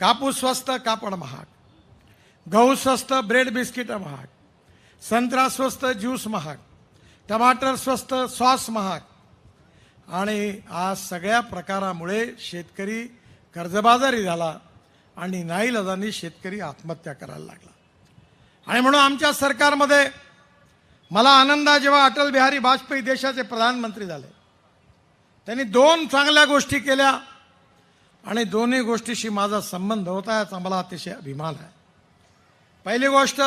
कापूस स्वस्त कापड महाग. गहू स्वस्त ब्रेड बिस्किट महाग. संत्रा स्वस्त ज्यूस महाग. टमाटर स्वस्त सॉस महाग. आणि आज सगळ्या प्रकारामुळे शेतकरी कर्जबाजारी झाला आणि नाईलाजानी शेतकरी आत्महत्या करायला लागला. आणि म्हणून आमच्या सरकारमध्ये मला आनंद जेव्हा अटल बिहारी वाजपेयी देशाचे प्रधानमंत्री झाले. त्यांनी दोन चांगल्या गोष्टी केल्या. आणि दोन्ही गोष्टीशी माझा संबंध होता याचा मला अतिशय अभिमान आहे. पहिली गोष्ट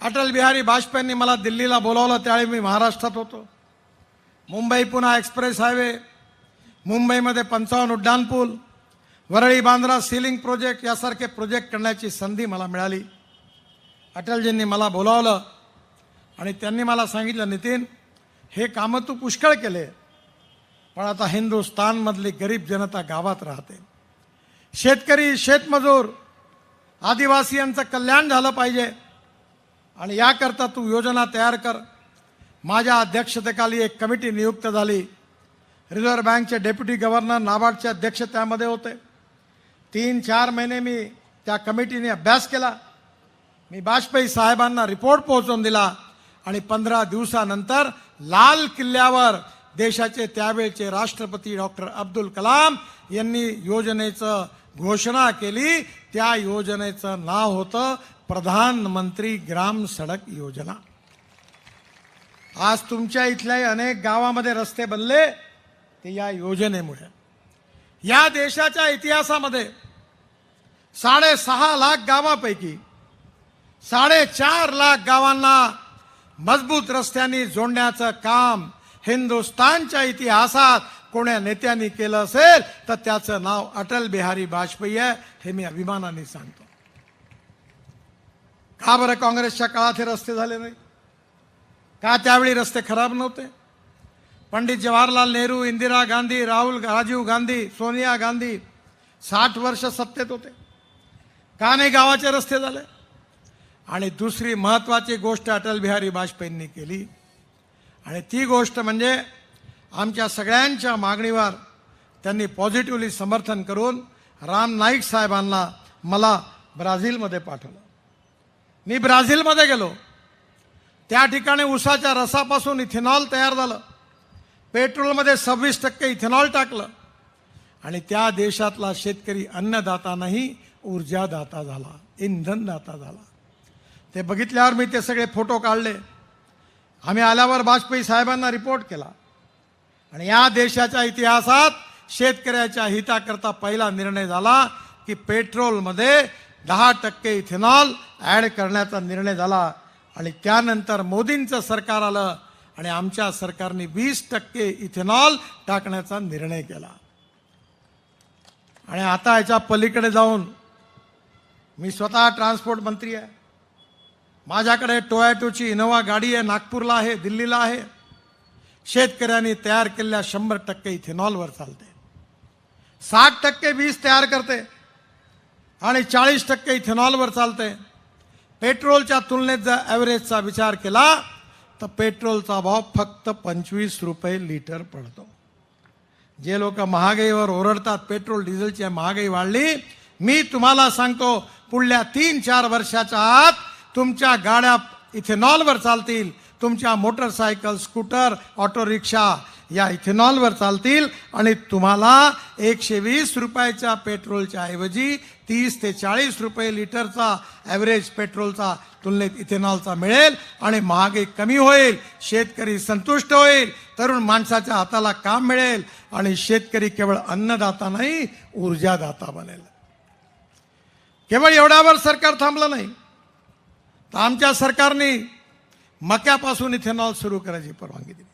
अटल बिहारी वाजपेयींनी मला दिल्लीला बोलावलं त्यावेळी मी महाराष्ट्रात होतो. मुंबई पुन्हा एक्सप्रेस हायवे मुंबईमध्ये पंचावन्न उड्डाणपूल Worli Bandra sea link project यासारखे प्रोजेक्ट करण्याची संधी मला मिळाली. अटलजींनी मला बोलावलं आणि त्यांनी मला सांगितलं नितीन हे कामं तू पुष्कळ केले. पण आता हिंदुस्थानमधली गरीब जनता गावात राहते. शेतकरी शेतमजूर आदिवासियांचं कल्याण झालं पाहिजे. आणि याकरता तू योजना तयार कर. माझ्या अध्यक्षतेखाली एक कमिटी नियुक्त झाली. रिझर्व्ह बँकचे डेप्युटी गव्हर्नर नाबार्डचे अध्यक्ष त्यामध्ये होते. तीन चार महिने मी त्या कमिटीने अभ्यास केला. मी वाजपेयी साहेबांना रिपोर्ट पोहोचवून दिला. आणि पंधरा दिवसानंतर लाल किल्ल्यावर देशाचे त्यावेळचे राष्ट्रपती डॉक्टर अब्दुल कलाम यांनी योजनेचं घोषणा केली. त्या योजनेचं नाव होतं प्रधानमंत्री ग्राम सडक योजना. आज तुमच्या इथल्याही अनेक गावामध्ये रस्ते बनले ते या योजनेमुळे. या देशाच्या इतिहासामध्ये साडेसहा लाख गावापैकी साडेचार लाख गावांना मजबूत रस्त्यांनी जोडण्याचं काम हिंदुस्थानच्या इतिहासात कोण्या नेत्यांनी केलं असेल तर त्याचं नाव अटल बिहारी वाजपेयी आहे हे मी अभिमानाने सांगतो. का बरं काँग्रेसच्या काळात हे रस्ते झाले नाही? का त्यावेळी रस्ते खराब नव्हते? पंडित जवाहरलाल नेहरू इंदिरा गांधी राहुल राजीव गांधी सोनिया गांधी साठ वर्ष सत्तेत होते. का नाही गावाचे रस्ते झाले? आणि दुसरी महत्वाची गोष्ट अटल बिहारी वाजपेयींनी केली आणि ती गोष्ट म्हणजे आमच्या सगळ्यांच्या मागणीवर त्यांनी पॉझिटिव्हली समर्थन करून राम नाईक साहेबांना मला ब्राझीलमध्ये पाठवलं. मी ब्राझीलमध्ये गेलो. त्या ठिकाणी उसाच्या रसापासून इथेनॉल तयार झालं. पेट्रोलमध्ये सव्वीस टक्के इथेनॉल टाकलं. आणि त्या देशातला शेतकरी अन्नदाता नाही ऊर्जादाता झाला इंधनदाता झाला. ते बघितल्यावर मी ते सगळे फोटो काढले. आम्ही आल्यावर वाजपेयी साहेबांना रिपोर्ट केला. आणि या देशाच्या इतिहासात शेतकऱ्याच्या हिताकरता पहिला निर्णय झाला की पेट्रोलमध्ये दहा टक्के इथेनॉल ॲड करण्याचा निर्णय झाला. आणि त्यानंतर मोदींचं सरकार आलं आणि आमच्या सरकारने वीस टक्के इथेनॉल टाकण्याचा निर्णय केला. आणि आता याच्या पलीकडे जाऊन मी स्वतः ट्रान्सपोर्ट मंत्री आहे. माझ्याकडे टोयॅटोची इनोवा गाडी आहे नागपूरला आहे दिल्लीला आहे. शेतकऱ्यांनी तयार केलेल्या शंभर टक्के इथेनॉलवर चालते. साठ टक्के वीज तयार करते आणि चाळीस टक्के इथेनॉलवर चालते. पेट्रोलच्या तुलनेत जर ॲव्हरेजचा विचार केला तर पेट्रोलचा भाव फक्त पंचवीस रुपये लिटर पडतो. जे लोक महागाईवर ओरडतात पेट्रोल डिझेलची महागाई वाढली मी तुम्हाला सांगतो पुढल्या तीन चार वर्षाच्या आत तुमच्या गाड्या इथेनॉलवर चालतील. तुमच्या मोटरसायकल स्कूटर ऑटो रिक्षा या इथेनॉलवर चालतील. आणि तुम्हाला एकशे वीस रुपयाच्या पेट्रोलच्या ऐवजी तीस ते चाळीस रुपये लिटरचा ॲव्हरेज पेट्रोलचा तुलनेत इथेनॉलचा मिळेल. आणि महागाई कमी होईल शेतकरी संतुष्ट होईल तरुण माणसाच्या हाताला काम मिळेल. आणि शेतकरी केवळ अन्नदाता नाही ऊर्जादाता बनेल. केवळ एवढ्यावर सरकार थांबलं नाही. तर आमच्या सरकारने मक्यापासून इथेनॉल सुरू करायची परवानगी दिली.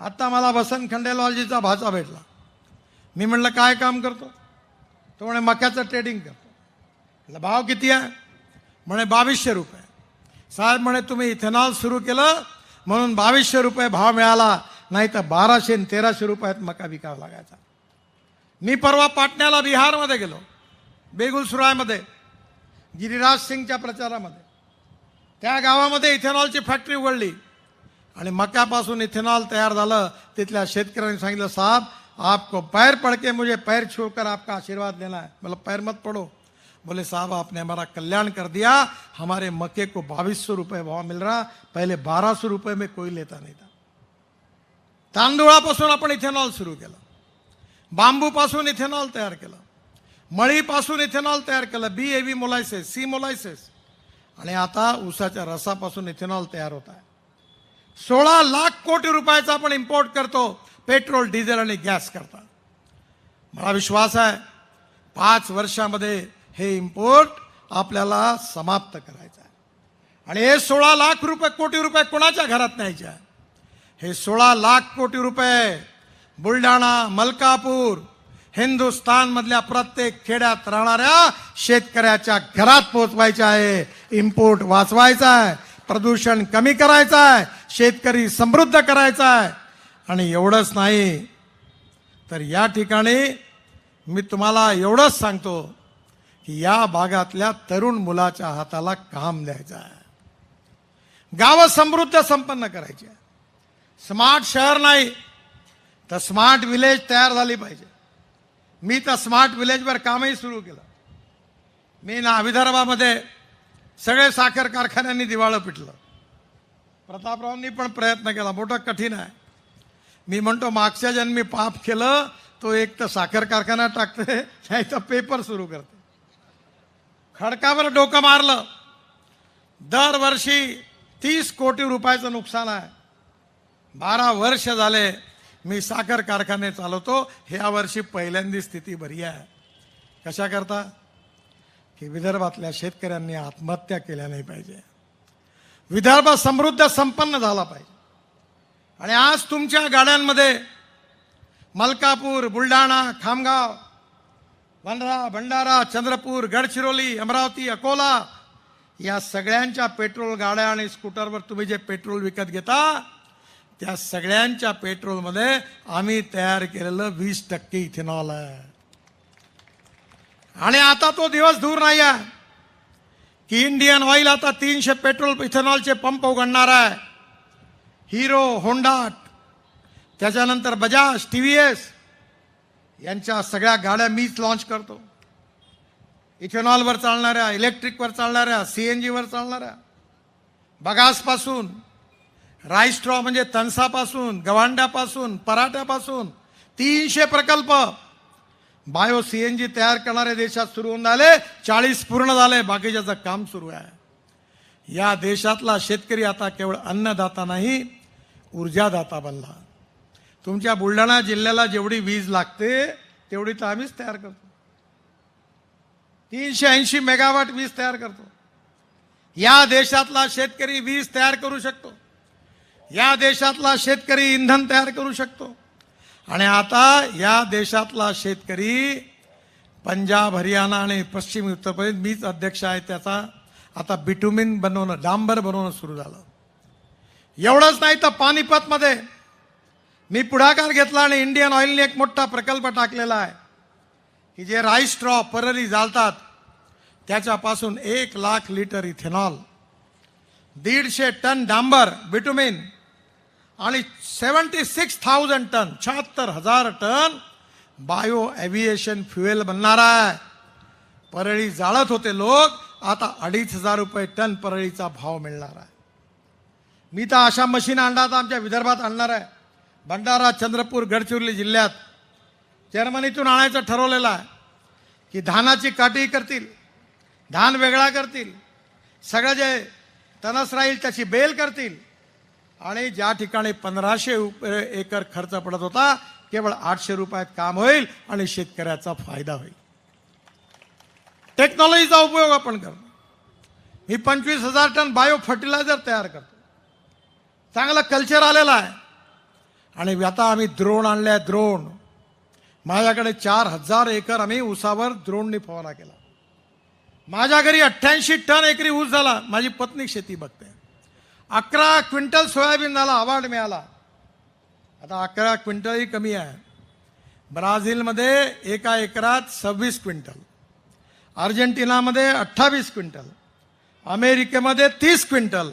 आत्ता मला वसंत खंडेलॉजीचा भाचा भेटला. मी म्हणलं काय काम करतो? तो म्हणे मक्याचं ट्रेडिंग करतो. म्हटलं भाव किती आहे? म्हणे बावीसशे रुपये. साहेब म्हणे तुम्ही इथेनॉल सुरू केलं म्हणून बावीसशे रुपये भाव मिळाला नाही तर बाराशे आणि तेराशे रुपयात मका विकावा लागायचा. मी परवा पाटण्याला बिहारमध्ये गेलो बेगुलसुरायमध्ये गिरिराज सिंगच्या प्रचारामध्ये. त्या गावामध्ये इथेनॉलची फॅक्टरी उघडली. आणि मक्यापासून इथेनॉल तयार झालं. तिथल्या शेतकऱ्यांनी सांगितलं साहेब आपको पैर पडके मुझे पैर छूकर आपका आशीर्वाद देना है. मतलब पैर मत पड़ो. बोले साहब आपने हमारा कल्याण कर दिया। हमारे मक्के को बाईस सौ रुपये भाव मिल रहा। पहिले बारह सौ रुपये में कोई लेता नहीं था. तांदूळापासून आपण इथेनॉल सुरू केलं. बांबूपासून इथेनॉल तयार केलं. मळीपासून इथेनॉल तयार केलं. B heavy molasses C molasses आणि आता ऊसाच्या रसापासून इथेनॉल तयार होत आहे. सोळा लाख कोटी रुपयाचा आपण इम्पोर्ट करतो पेट्रोल डिझेल आणि गॅस करता. मला विश्वास आहे पाच वर्षामध्ये हे इम्पोर्ट आपल्याला समाप्त करायचं आहे. आणि हे सोळा लाख रुपये कोटी रुपये कोणाच्या घरात न्यायचे आहे? हे सोळा लाख कोटी रुपये बुलढाणा मलकापूर हिंदुस्थानमधल्या प्रत्येक खेड्यात राहणाऱ्या शेतकऱ्याच्या घरात पोहोचवायचे आहे. इम्पोर्ट वाचवायचा आहे. प्रदूषण कमी करायचं आहे. शेतकरी समृद्ध करायचा आहे. आणि एवढंच नाही तर या ठिकाणी मी तुम्हाला एवढंच सांगतो की या भागातल्या तरुण मुलाच्या हाताला काम द्यायचं आहे. गावं समृद्ध संपन्न करायची आहे. स्मार्ट शहर नाही तर स्मार्ट विलेज तयार झाली पाहिजे. मी तर स्मार्ट विलेजवर कामही सुरू केलं. मी ना विदर्भामध्ये सगळे साखर कारखान्यांनी दिवाळं पिटलं. प्रतापरावांनी पण प्रयत्न केला मोठं कठीण आहे. मी म्हणतो मागच्या जन्मी पाप केलं तो एक तर साखर कारखाना टाकते नाही तर पेपर सुरू करते. खडकावर डोकं मारलं. दरवर्षी तीस कोटी रुपयाचं नुकसान आहे. बारा वर्ष झाले मी साखर कारखाने चालवतो ह्या वर्षी पहिल्यांदी स्थिती बरी आहे. कशा करता? की विदर्भातल्या शेतकऱ्यांनी आत्महत्या केल्या नाही पाहिजे. विदर्भ समृद्ध संपन्न झाला पाहिजे. आणि आज तुमच्या गाड्यांमध्ये मलकापूर बुलढाणा खामगाव वंडरा भंडारा चंद्रपूर गडचिरोली अमरावती अकोला या सगळ्यांच्या पेट्रोल गाड्या आणि स्कूटरवर तुम्ही जे पेट्रोल विकत घेता त्या सगळ्यांच्या पेट्रोलमध्ये आम्ही तयार केलेलं वीस टक्के इथेनॉल आहे. आणि आता तो दिवस दूर नाही आहे. की इंडियन ऑइल आता तीनशे पेट्रोल इथेनॉलचे पंप उघडणार आहे. हिरो होंडा त्याच्यानंतर बजाज टी व्ही एस यांच्या सगळ्या गाड्या मीच लॉन्च करतो. इथेनॉलवर चालणाऱ्या इलेक्ट्रिकवर चालणाऱ्या सी एन जीवर चालणाऱ्या. बगासपासून राईस्ट्रॉ म्हणजे तणसापासून गवांड्यापासून पराठ्यापासून तीनशे प्रकल्प. बायो सी एन जी तयार करणारे देशात सुरू होऊन झाले चाळीस पूर्ण झाले बाकीच्याचं काम सुरू आहे. या देशातला शेतकरी आता केवळ अन्नदाता नाही ऊर्जादाता बनला. तुमच्या बुलढाणा जिल्ह्याला जेवढी वीज लागते तेवढी तर आम्हीच तयार करतो. तीनशे ऐंशी मेगावॅट वीज तयार करतो. या देशातला शेतकरी वीज तयार करू शकतो. या देशातला शेतकरी इंधन तयार करू शकतो. आणि आता या देशातला शेतकरी पंजाब हरियाणा आणि पश्चिम उत्तर प्रदेश मीच अध्यक्ष आहे त्याचा आता बिटुमिन बनवणं डांबर बनवणं सुरू झालं. एवढंच नाही तर पानिपतमध्ये मी पुढाकार घेतला आणि इंडियन ऑइलने एक मोठा प्रकल्प टाकलेला आहे. की जे राईस स्ट्रॉ परली जाळतात त्याच्यापासून एक लाख लिटर इथेनॉल दीडशे टन डांबर बिटुमिन आणि सेवन्टी सिक्स थाउजंड टन शहात्तर हजार टन बायो एव्हिएशन फ्युएल बनणार आहे. परळी जाळत होते लोक आता अडीच हजार रुपये टन परळीचा भाव मिळणार आहे. मी तर अशा मशीन आणला तर आमच्या विदर्भात आणणार आहे. भंडारा चंद्रपूर गडचिरोली जिल्ह्यात जर्मनीतून आणायचं ठरवलेलं आहे की धानाची काटी करतील धान वेगळा करतील. सगळं जे तनस राहील त्याची बेल करतील. आणि ज्या ठिकाणी पंधराशे रुपये एकर खर्च पडत होता केवळ आठशे रुपयात काम होईल आणि शेतकऱ्याचा फायदा होईल. टेक्नॉलॉजीचा उपयोग आपण करतो. मी पंचवीस हजार टन बायो फर्टिलायझर तयार करतो. चांगलं कल्चर आलेला आहे. आणि आता आम्ही द्रोण आणले द्रोण माझ्याकडे चार हजार एकर आम्ही उसावर द्रोणनी फवारा केला. माझ्या घरी अठ्ठ्याऐंशी टन एकरी ऊस झाला. माझी पत्नी शेती बघते. अकरा क्विंटल सोयाबीन झाला अवॉर्ड मिळाला. आता अकरा क्विंटलही कमी आहे. ब्राझीलमध्ये एका एकरात सव्वीस क्विंटल. अर्जेंटिनामध्ये अठ्ठावीस क्विंटल. अमेरिकेमध्ये तीस क्विंटल.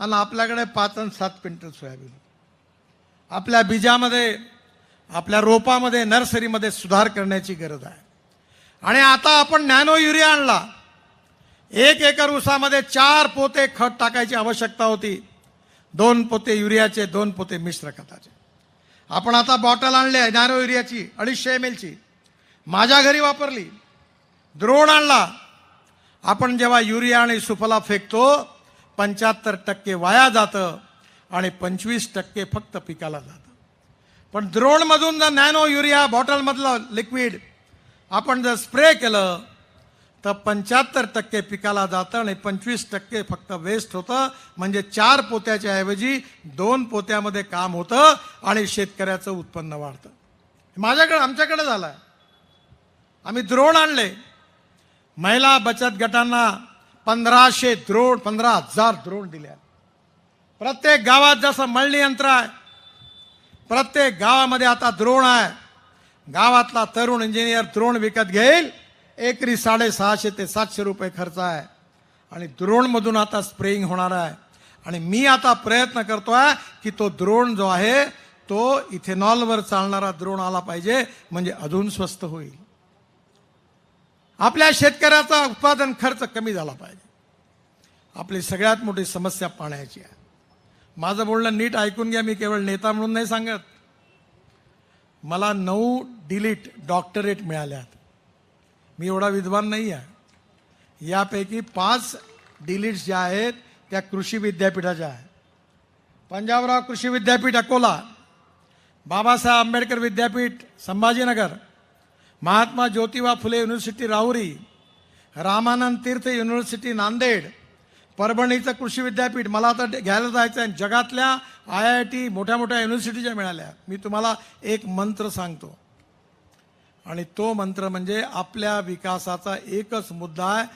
आणि आपल्याकडे पाच आणि सात क्विंटल सोयाबीन. आपल्या बीजामध्ये आपल्या रोपामध्ये नर्सरीमध्ये सुधार करण्याची गरज आहे. आणि आता आपण नॅनो युरिया आणला. एक एकर ऊसामध्ये चार पोते खत टाकायची आवश्यकता होती. दोन पोते युरियाचे दोन पोते मिश्र खताचे. आपण आता बॉटल आणली आहे नॅनो युरियाची अडीचशे एम एलची माझ्या घरी वापरली. द्रोण आणला. आपण जेव्हा युरिया आणि सुफला फेकतो पंच्याहत्तर टक्के वाया जातं आणि पंचवीस टक्के फक्त पिकाला जातं. पण द्रोणमधून जर नॅनो युरिया बॉटलमधलं लिक्विड आपण जर स्प्रे केलं तर पंच्याहत्तर टक्के पिकाला जातं आणि पंचवीस टक्के फक्त वेस्ट होतं. म्हणजे चार पोत्याच्या ऐवजी दोन पोत्यामध्ये काम होतं आणि शेतकऱ्याचं उत्पन्न वाढतं. माझ्याकडे आमच्याकडे झालं आहे आम्ही द्रोण आणले. महिला बचत गटांना पंधराशे द्रोण पंधरा हजार द्रोण दिल्या प्रत्येक गावात जसं मळणी यंत्र आहे प्रत्येक गावामध्ये आता द्रोण आहे. गावातला तरुण इंजिनियर द्रोण विकत घेईल एकरी साडेसहाशे ते सातशे रुपये खर्च आहे. आणि द्रोणमधून आता स्प्रेइंग होणार आहे. आणि मी आता प्रयत्न करतो आहे की तो द्रोण जो आहे तो इथेनॉलवर चालणारा द्रोण आला पाहिजे म्हणजे अजून स्वस्त होईल. आपल्या शेतकऱ्याचा उत्पादन खर्च कमी झाला पाहिजे. आपली सगळ्यात मोठी समस्या पाण्याची आहे. माझं बोलणं नीट ऐकून घ्या मी केवळ नेता म्हणून नाही सांगत. मला नऊ डिलीट डॉक्टरेट मिळाल्यात. मी एवढा विद्वान नाही आहे यापैकी पाच डिलीट्स ज्या आहेत त्या कृषी विद्यापीठाच्या आहेत. पंजाबराव कृषी विद्यापीठ अकोला बाबासाहेब आंबेडकर विद्यापीठ संभाजीनगर महात्मा ज्योतिबा फुले युनिव्हर्सिटी राहुरी रामानंद तीर्थ युनिव्हर्सिटी नांदेड परभणीचं कृषी विद्यापीठ मला आता घ्यायला जायचं आहे जगातल्या आय आय टी मोठ्या मोठ्या युनिव्हर्सिटीच्या मिळाल्या. मी तुम्हाला एक मंत्र सांगतो. आणि तो मंत्र म्हणजे आपल्या विकासाचा एकच मुद्दा आहे.